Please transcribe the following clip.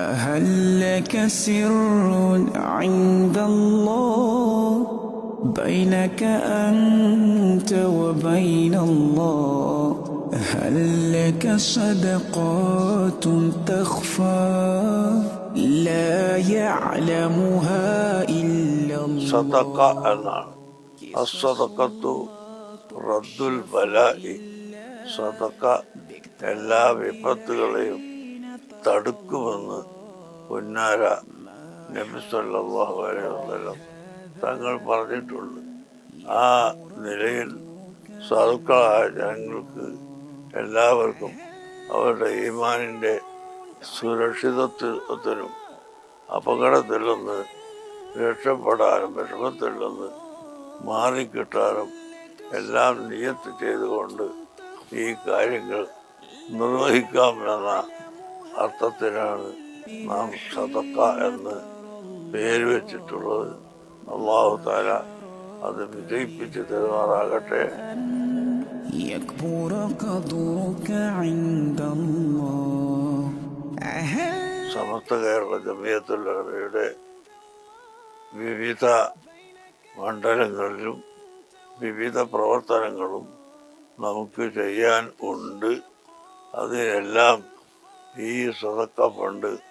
هل لك سر عند الله بينك أنت وبين الله هل لك صدقات تخفى لا يعلمها إلا الله സദക്ക എന്നാണ് അസദക്കത്തു റദ്ദുൽ ബലായി സദക്ക എല്ലാ വിപത്തുകളെയും തടുക്കുമെന്ന് പൊന്നാര നബി സല്ലല്ലാഹു അലൈഹി തങ്ങൾ പറഞ്ഞിട്ടുണ്ട്. ആ നിലയിൽ സാധുക്കളായ ജനങ്ങൾക്ക് എല്ലാവർക്കും അവരുടെ ഈമാനിന്റെ സുരക്ഷിതത്വത്തിനും അപകടത്തിൽ നിന്ന് രക്ഷപ്പെടാനും വിഷമത്തിൽ നിന്ന് മാറിക്കിട്ടാനും എല്ലാം നിയത്ത് ചെയ്തുകൊണ്ട് ഈ കാര്യങ്ങൾ നിർവഹിക്കാമെന്ന അർത്ഥത്തിലാണ് നാം സതക്ക എന്ന് പേര് വെച്ചിട്ടുള്ളത്. അള്ളാഹു താര അത് വിജയിപ്പിച്ച് തരുമാറാകട്ടെ. സമസ്ത കേരള ജമിയത്തുള്ളവരുടെ വിവിധ മണ്ഡലങ്ങളിലും വിവിധ പ്രവർത്തനങ്ങളും നമുക്ക് ചെയ്യാൻ ഉണ്ട്. അതിനെല്ലാം ഈ സതക്ക ഫണ്ട്